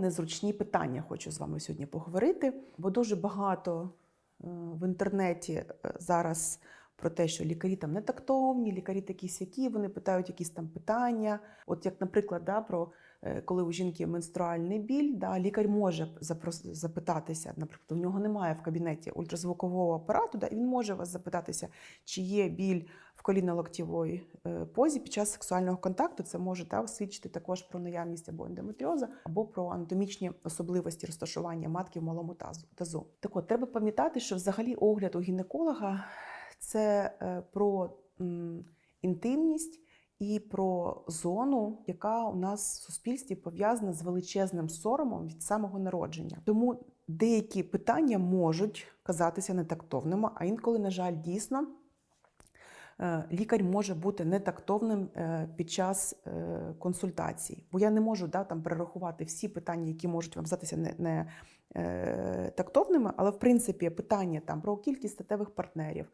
незручні питання хочу з вами сьогодні поговорити, бо дуже багато е, в інтернеті е, зараз про те, що лікарі там не тактовні, лікарі такі сякі, вони питають якісь там питання. От як, наприклад, да, про е, коли у жінки менструальний біль, да, лікар може запитатися, наприклад, у нього немає в кабінеті ультразвукового апарату, да, і він може вас запитатися, чи є біль в коліно-локтєвої е, позі під час сексуального контакту. Це може да, свідчити також про наявність або ендометріоза, або про анатомічні особливості розташування матки в малому тазу. тазу. Так от, треба пам'ятати, що взагалі огляд у гінеколога це е, про інтимність і про зону, яка у нас в суспільстві пов'язана з величезним соромом від самого народження. Тому деякі питання можуть казатися нетактовними, а інколи, на жаль, дійсно. Е, Лікар може бути нетактовним е, під час е, консультації, бо я не можу да, там перерахувати всі питання, які можуть вам здатися не, не тактовними, але в принципі питання там про кількість статевих партнерів,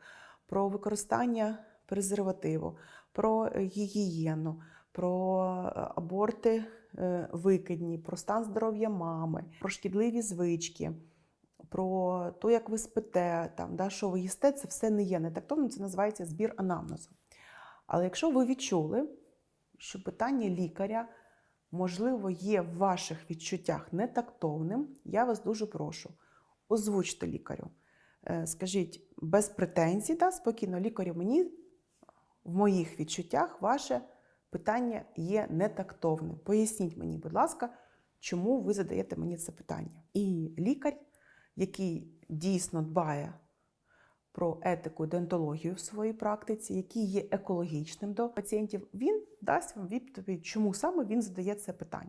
про використання презервативу, про гігієну, про аборти викидні, про стан здоров'я мами, про шкідливі звички. Про те, як ви спите, там, да, що ви їсте, це все не є нетактовним, це називається збір анамнезу. Але якщо ви відчули, що питання лікаря, можливо, є в ваших відчуттях нетактовним, я вас дуже прошу, озвучте лікарю. Е, Скажіть без претензій, да, спокійно, лікарю, мені в моїх відчуттях ваше питання є нетактовним. Поясніть мені, будь ласка, чому ви задаєте мені це питання. І лікар, який дійсно дбає про етику і дентологію в своїй практиці, який є екологічним до пацієнтів, він дасть вам відповідь, чому саме він задає це питання.